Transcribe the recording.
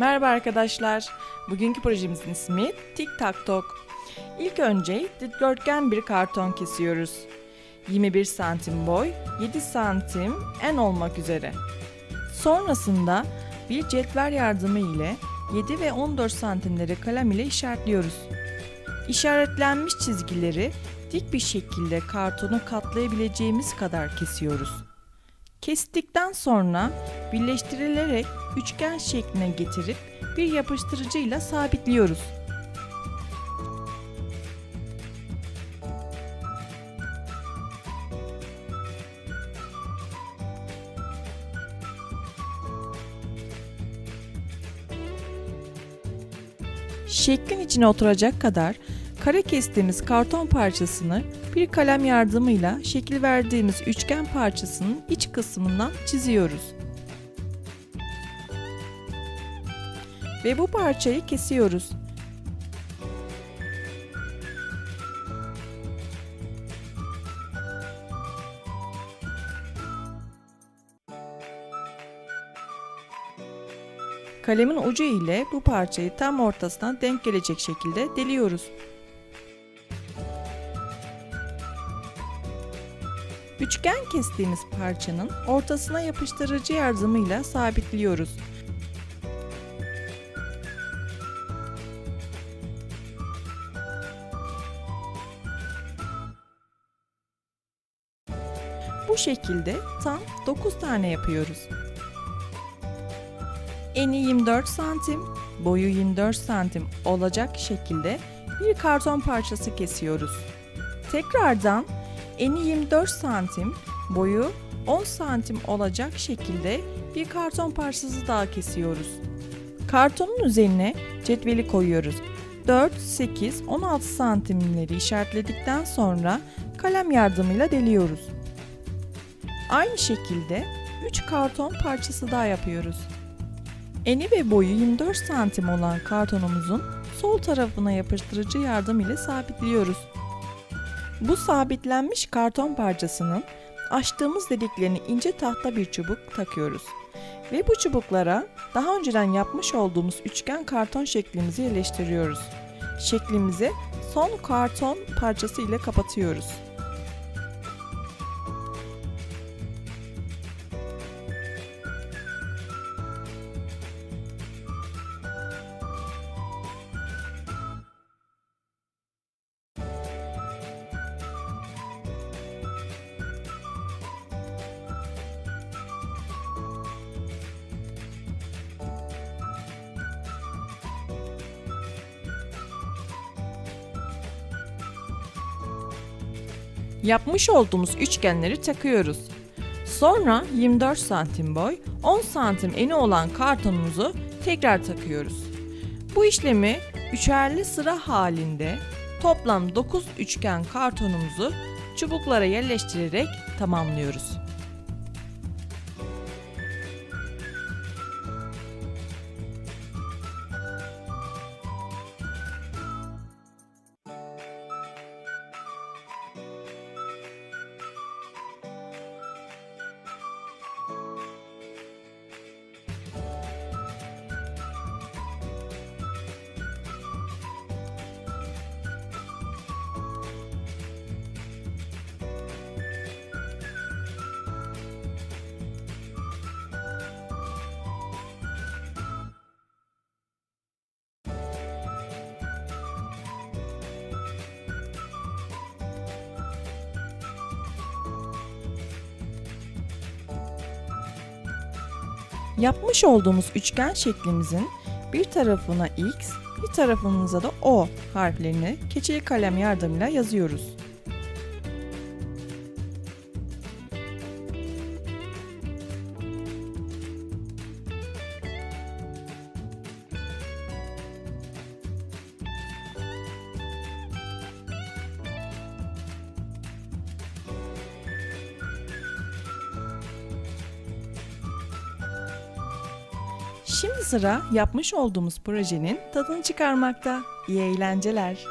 Merhaba arkadaşlar. Bugünkü projemizin ismi Tic Tac Tok. İlk önce dikdörtgen bir karton kesiyoruz. 21 santim boy, 7 santim en olmak üzere. Sonrasında bir cetvel yardımı ile 7 ve 14 santimleri kalem ile işaretliyoruz. İşaretlenmiş çizgileri dik bir şekilde kartonu katlayabileceğimiz kadar kesiyoruz. Kestikten sonra birleştirilerek üçgen şekline getirip bir yapıştırıcıyla sabitliyoruz. Şeklin içine oturacak kadar kare kestiğimiz karton parçasını bir kalem yardımıyla şekil verdiğimiz üçgen parçasının iç kısmından çiziyoruz. Ve bu parçayı kesiyoruz. Kalemin ucu ile bu parçayı tam ortasına denk gelecek şekilde deliyoruz. Üçgen kestiğimiz parçanın ortasına yapıştırıcı yardımıyla sabitliyoruz. Bu şekilde tam 9 tane yapıyoruz. Eni 24 santim, boyu 24 santim olacak şekilde bir karton parçası kesiyoruz. Tekrardan eni 24 santim, boyu 10 santim olacak şekilde bir karton parçası daha kesiyoruz. Kartonun üzerine cetveli koyuyoruz. 4, 8, 16 santimleri işaretledikten sonra kalem yardımıyla deliyoruz. Aynı şekilde 3 karton parçası daha yapıyoruz. Eni ve boyu 24 santim olan kartonumuzun sol tarafına yapıştırıcı yardım ile sabitliyoruz. Bu sabitlenmiş karton parçasının açtığımız deliklerini ince tahta bir çubuk takıyoruz. Ve bu çubuklara daha önceden yapmış olduğumuz üçgen karton şeklimizi yerleştiriyoruz. Şeklimizi son karton parçası ile kapatıyoruz. Yapmış olduğumuz üçgenleri takıyoruz. Sonra 24 santim boy, 10 santim eni olan kartonumuzu tekrar takıyoruz. Bu işlemi üçerli sıra halinde toplam 9 üçgen kartonumuzu çubuklara yerleştirerek tamamlıyoruz. Yapmış olduğumuz üçgen şeklimizin bir tarafına X, bir tarafımıza da O harflerini keçeli kalem yardımıyla yazıyoruz. Şimdi sıra yapmış olduğumuz projenin tadını çıkarmakta. İyi eğlenceler.